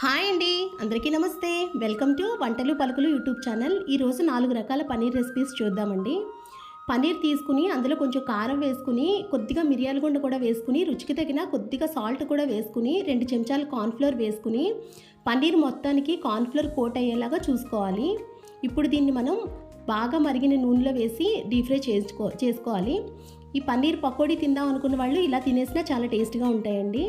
Hi అండి అందరికీ నమస్తే. వెల్కమ్ టు వంటలు పలుకులు యూట్యూబ్ ఛానల్. ఈరోజు నాలుగు రకాల పన్నీర్ రెసిపీస్ చూద్దామండి. పన్నీర్ తీసుకుని అందులో కొంచెం కారం వేసుకుని కొద్దిగా మిరియాల గుండ కూడా వేసుకుని రుచికి తగిన కొద్దిగా సాల్ట్ కూడా వేసుకుని రెండు చెంచాలు కార్న్ఫ్లోర్ వేసుకుని పన్నీర్ మొత్తానికి కార్న్ఫ్లోర్ కోట్ అయ్యేలాగా చూసుకోవాలి. ఇప్పుడు దీన్ని మనం బాగా మరిగిన నూనెలో వేసి డీప్ ఫ్రై చేసుకో చేసుకోవాలి. ఈ పన్నీర్ పకోడీ తిందాం అనుకున్న వాళ్ళు ఇలా తినేసినా చాలా టేస్ట్గా ఉంటాయండి.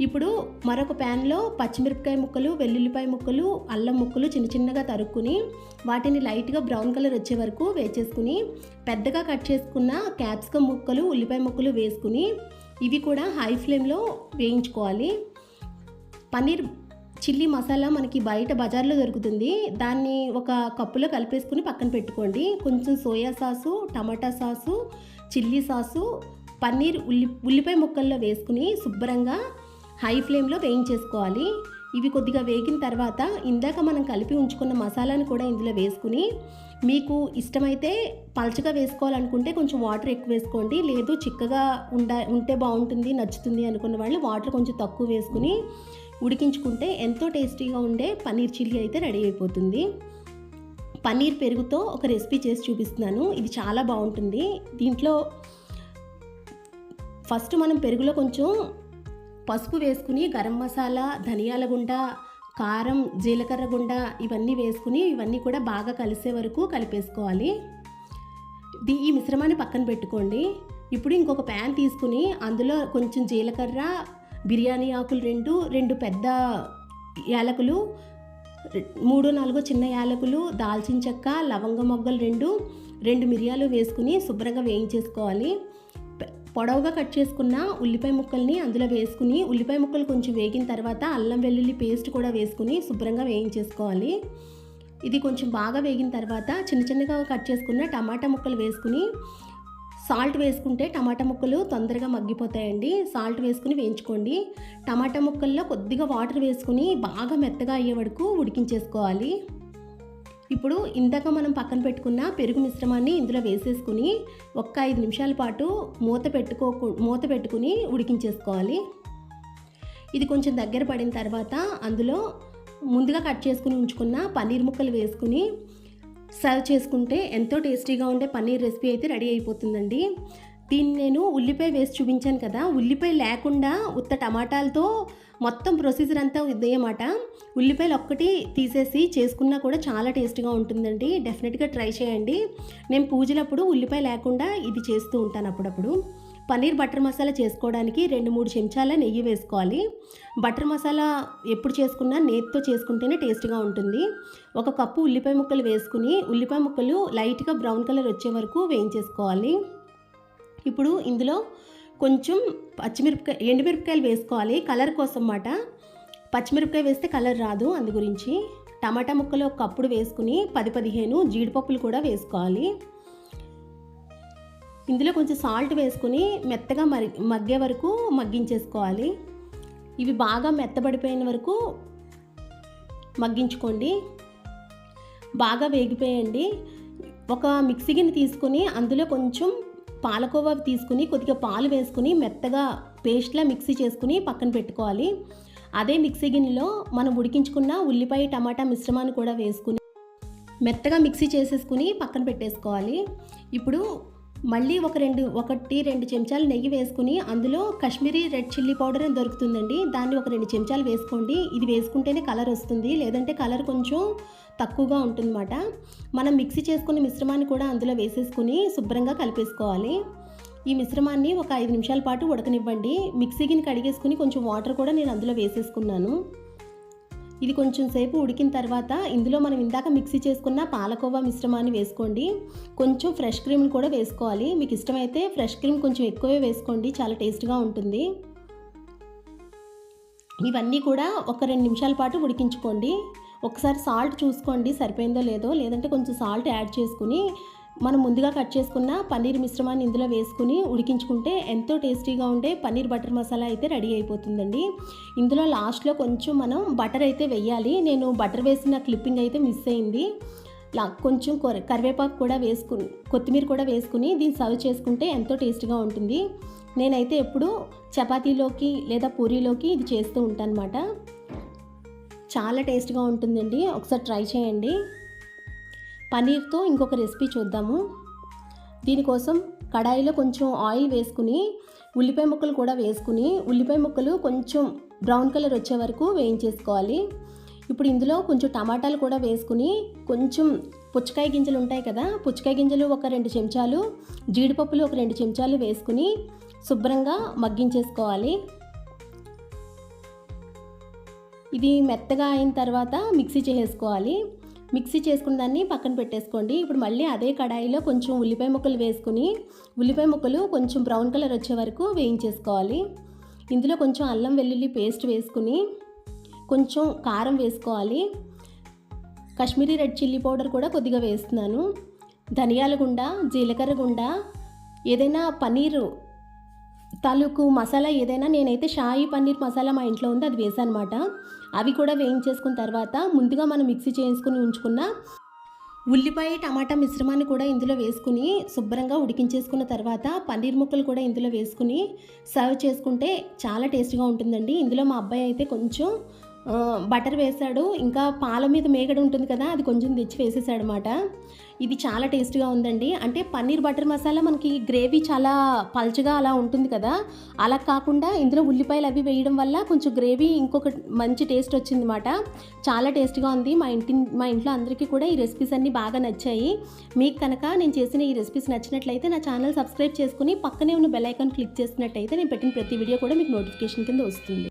ఇప్పుడు మరొక ప్యాన్లో పచ్చిమిరపకాయ ముక్కలు వెల్లుల్లిపాయ ముక్కలు అల్లం ముక్కలు చిన్న చిన్నగా తరుక్కుని వాటిని లైట్గా బ్రౌన్ కలర్ వచ్చే వరకు వేచేసుకుని పెద్దగా కట్ చేసుకున్న క్యాప్సికమ్ ముక్కలు ఉల్లిపాయ ముక్కలు వేసుకుని ఇవి కూడా హై ఫ్లేమ్లో వేయించుకోవాలి. పన్నీర్ చిల్లీ మసాలా మనకి బయట బజార్లో దొరుకుతుంది. దాన్ని ఒక కప్పులో కలిపేసుకుని పక్కన పెట్టుకోండి. కొంచెం soya sauce tomato sauce chilli sauce paneer ఉల్లి ఉల్లిపాయ ముక్కల్లో వేసుకుని శుభ్రంగా హై ఫ్లేమ్లో వేయించేసుకోవాలి. ఇవి కొద్దిగా వేగిన తర్వాత ఇందాక మనం కలిపి ఉంచుకున్న మసాలాను కూడా ఇందులో వేసుకుని మీకు ఇష్టమైతే పలచగా వేసుకోవాలనుకుంటే కొంచెం వాటర్ ఎక్కువ వేసుకోండి. లేదు చిక్కగా ఉండ ఉంటే బాగుంటుంది నచ్చుతుంది అనుకున్న వాళ్ళు వాటర్ కొంచెం తక్కువ వేసుకుని ఉడికించుకుంటే ఎంతో టేస్టీగా ఉండే పన్నీర్ చిల్లీ అయితే రెడీ అయిపోతుంది. పన్నీర్ పెరుగుతో ఒక రెసిపీ చేసి చూపిస్తున్నాను. ఇది చాలా బాగుంటుంది. దీంట్లో ఫస్ట్ మనం పెరుగులో కొంచెం పసుపు వేసుకుని గరం మసాలా ధనియాల గుండ కారం జీలకర్ర గుండ ఇవన్నీ వేసుకుని ఇవన్నీ కూడా బాగా కలిసే వరకు కలిపేసుకోవాలి. దీ ఈ మిశ్రమాన్ని పక్కన పెట్టుకోండి. ఇప్పుడు ఇంకొక ప్యాన్ తీసుకుని అందులో కొంచెం జీలకర్ర బిర్యానీ ఆకులు రెండు రెండు పెద్ద యాలకులు మూడు నాలుగు చిన్న యాలకులు దాల్చిన చెక్క లవంగ మొగ్గలు రెండు రెండు మిరియాలు వేసుకుని శుభ్రంగా వేయించేసుకోవాలి. పొడవుగా కట్ చేసుకున్న ఉల్లిపాయ ముక్కల్ని అందులో వేసుకుని ఉల్లిపాయ ముక్కలు కొంచెం వేగిన తర్వాత అల్లం వెల్లుల్లి పేస్ట్ కూడా వేసుకుని శుభ్రంగా వేయించేసుకోవాలి. ఇది కొంచెం బాగా వేగిన తర్వాత చిన్న చిన్నగా కట్ చేసుకున్న టమాటా ముక్కలు వేసుకుని సాల్ట్ వేసుకుంటే టమాటా ముక్కలు తొందరగా మగ్గిపోతాయండి. సాల్ట్ వేసుకుని వేయించుకోండి. టమాటా ముక్కల్లో కొద్దిగా వాటర్ వేసుకుని బాగా మెత్తగా అయ్యే వరకు ఉడికించేసుకోవాలి. ఇప్పుడు ఇందాక మనం పక్కన పెట్టుకున్న పెరుగు మిశ్రమాన్ని ఇందులో వేసేసుకుని ఒక్క ఐదు నిమిషాల పాటు మూత పెట్టుకో మూత పెట్టుకుని ఉడికించేసుకోవాలి. ఇది కొంచెం దగ్గర పడిన తర్వాత అందులో ముందుగా కట్ చేసుకుని ఉంచుకున్న పన్నీర్ ముక్కలు వేసుకుని సర్వ్ చేసుకుంటే ఎంతో టేస్టీగా ఉండే పన్నీర్ రెసిపీ అయితే రెడీ అయిపోతుందండి. దీన్ని నేను ఉల్లిపాయ వేసి చూపించాను కదా ఉల్లిపాయ లేకుండా ఉత్త టమాటాలతో మొత్తం ప్రొసీజర్ అంతా ఇదేమాట ఉల్లిపాయలు ఒక్కటి తీసేసి చేసుకున్నా కూడా చాలా టేస్ట్గా ఉంటుందండి. డెఫినెట్గా ట్రై చేయండి. నేను పూజలప్పుడు ఉల్లిపాయ లేకుండా ఇది చేస్తూ ఉంటాను అప్పుడప్పుడు. పన్నీర్ బటర్ మసాలా చేసుకోవడానికి రెండు మూడు చెంచాల నెయ్యి వేసుకోవాలి. బటర్ మసాలా ఎప్పుడు చేసుకున్నా నేతితో చేసుకుంటేనే టేస్ట్గా ఉంటుంది. ఒక కప్పు ఉల్లిపాయ ముక్కలు వేసుకుని ఉల్లిపాయ ముక్కలు లైట్గా బ్రౌన్ కలర్ వచ్చే వరకు వేయించేసుకోవాలి. ఇప్పుడు ఇందులో కొంచెం పచ్చిమిరపకాయ ఎండుమిరపకాయలు వేసుకోవాలి. కలర్ కోసం మాట పచ్చిమిరపకాయ వేస్తే కలర్ రాదు అందు గురించి. టమాటా ముక్కలు ఒక కప్పుడు వేసుకుని పది పదిహేను జీడిపప్పులు కూడా వేసుకోవాలి. ఇందులో కొంచెం సాల్ట్ వేసుకుని మెత్తగా మరి మగ్గే వరకు మగ్గించేసుకోవాలి. ఇవి బాగా మెత్తబడిపోయిన వరకు మగ్గించుకోండి. బాగా వేగిపోయండి. ఒక మిక్సీ గిన్నె తీసుకొని అందులో కొంచెం పాలకోవా తీసుకుని కొద్దిగా పాలు వేసుకుని మెత్తగా పేస్ట్లా మిక్సీ చేసుకుని పక్కన పెట్టుకోవాలి. అదే మిక్సీ గిన్నెలో మనం ఉడికించుకున్న ఉల్లిపాయ టమాటా మిశ్రమాన్ని కూడా వేసుకుని మెత్తగా మిక్సీ చేసేసుకుని పక్కన పెట్టేసుకోవాలి. ఇప్పుడు మళ్ళీ ఒక రెండు ఒకటి రెండు చెంచాలు నెయ్యి వేసుకుని అందులో కాశ్మీరీ రెడ్ చిల్లీ పౌడర్ అని దొరుకుతుందండి. దాన్ని ఒక రెండు చెంచాలు వేసుకోండి. ఇది వేసుకుంటేనే కలర్ వస్తుంది. లేదంటే కలర్ కొంచెం తక్కువగా ఉంటుందన్నమాట. మనం మిక్సీ చేసుకున్న మిశ్రమాన్ని కూడా అందులో వేసేసుకుని శుభ్రంగా కలిపేసుకోవాలి. ఈ మిశ్రమాన్ని ఒక ఐదు నిమిషాల పాటు ఉడకనివ్వండి. మిక్సీ గిన్నె కడిగేసుకుని కొంచెం వాటర్ కూడా నేను అందులో వేసేసుకున్నాను. ఇది కొంచెం సేపు ఉడికిన తర్వాత ఇందులో మనం ఇందాక మిక్సీ చేసుకున్న పాలకోవా మిశ్రమాన్ని వేసుకోండి. కొంచెం ఫ్రెష్ క్రీమ్ని కూడా వేసుకోవాలి. మీకు ఇష్టమైతే ఫ్రెష్ క్రీమ్ కొంచెం ఎక్కువే వేసుకోండి. చాలా టేస్ట్గా ఉంటుంది. ఇవన్నీ కూడా ఒక రెండు నిమిషాల పాటు ఉడికించుకోండి. ఒకసారి సాల్ట్ చూసుకోండి. సరిపోయిందో లేదో లేదంటే కొంచెం సాల్ట్ యాడ్ చేసుకుని మనం ముందుగా కట్ చేసుకున్న పన్నీర్ మిశ్రమాన్ని ఇందులో వేసుకుని ఉడికించుకుంటే ఎంతో టేస్టీగా ఉండే పన్నీర్ బటర్ మసాలా అయితే రెడీ అయిపోతుందండి. ఇందులో లాస్ట్లో కొంచెం మనం బటర్ అయితే వెయ్యాలి నేను బటర్ వేసిన క్లిప్పింగ్ అయితే మిస్ అయింది. లా కొంచెం కొర కరివేపాకు కూడా వేసుకుని కొత్తిమీర కూడా వేసుకుని దీన్ని సర్వ్ చేసుకుంటే ఎంతో టేస్ట్గా ఉంటుంది. నేనైతే ఎప్పుడు చపాతీలోకి లేదా పూరీలోకి ఇది చేస్తూ ఉంటాను అనమాట చాలా టేస్ట్గా ఉంటుందండి. ఒకసారి ట్రై చేయండి. పన్నీర్తో ఇంకొక రెసిపీ చూద్దాము. దీనికోసం కడాయిలో కొంచెం ఆయిల్ వేసుకుని ఉల్లిపాయ ముక్కలు కూడా వేసుకుని ఉల్లిపాయ ముక్కలు కొంచెం బ్రౌన్ కలర్ వచ్చే వరకు వేయించేసుకోవాలి. ఇప్పుడు ఇందులో కొంచెం టమాటాలు కూడా వేసుకుని కొంచెం పుచ్చకాయ గింజలు ఉంటాయి కదా పుచ్చకాయ గింజలు ఒక రెండు చెంచాలు జీడిపప్పులు ఒక రెండు చెంచాలు వేసుకుని శుభ్రంగా మగ్గించేసుకోవాలి. ఇది మెత్తగా అయిన తర్వాత మిక్సీ చేసేసుకోవాలి. మిక్సీ చేసుకున్న దాన్ని పక్కన పెట్టేసుకోండి. ఇప్పుడు మళ్ళీ అదే కడాయిలో కొంచెం ఉల్లిపాయ ముక్కలు వేసుకుని ఉల్లిపాయ ముక్కలు కొంచెం బ్రౌన్ కలర్ వచ్చే వరకు వేయించేసుకోవాలి. ఇందులో కొంచెం అల్లం వెల్లుల్లి పేస్ట్ వేసుకుని కొంచెం కారం వేసుకోవాలి. కాశ్మీరీ రెడ్ చిల్లీ పౌడర్ కూడా కొద్దిగా వేస్తున్నాను. ధనియాల గుండ జీలకర్ర గుండ ఏదైనా పన్నీరు తాలూకు మసాలా ఏదైనా నేనైతే షాయి పన్నీర్ మసాలా మా ఇంట్లో ఉంది అది వేసాను అనమాట అవి కూడా వేయించేసుకున్న తర్వాత ముందుగా మనం మిక్సీ చేసుకుని ఉంచుకున్న ఉల్లిపాయ టమాటా మిశ్రమాన్ని కూడా ఇందులో వేసుకుని శుభ్రంగా ఉడికించేసుకున్న తర్వాత పన్నీర్ ముక్కలు కూడా ఇందులో వేసుకుని సర్వ్ చేసుకుంటే చాలా టేస్ట్గా ఉంటుందండి. ఇందులో మా అబ్బాయి అయితే కొంచెం బటర్ వేశాడు. ఇంకా పాల మీద మేగడ ఉంటుంది కదా అది కొంచెం తెచ్చి వేసేసాడు అనమాట ఇది చాలా టేస్ట్గా ఉందండి. అంటే పన్నీర్ బటర్ మసాలా మనకి గ్రేవీ చాలా పల్చగా అలా ఉంటుంది కదా అలా కాకుండా ఇందులో ఉల్లిపాయలు అవి వేయడం వల్ల కొంచెం గ్రేవీ ఇంకొక మంచి టేస్ట్ వచ్చింది అనమాట చాలా టేస్ట్గా ఉంది. మా ఇంటి మా ఇంట్లో అందరికీ కూడా ఈ రెసిపీస్ అన్నీ బాగా నచ్చాయి. మీకు కనుక నేను చేసిన ఈ రెసిపీస్ నచ్చినట్లయితే నా ఛానల్ సబ్స్క్రైబ్ చేసుకుని పక్కనే ఉన్న బెల్ ఐకాన్ క్లిక్ చేసినట్టయితే నేను పెట్టిన ప్రతి వీడియో కూడా మీకు నోటిఫికేషన్ కింద వస్తుంది.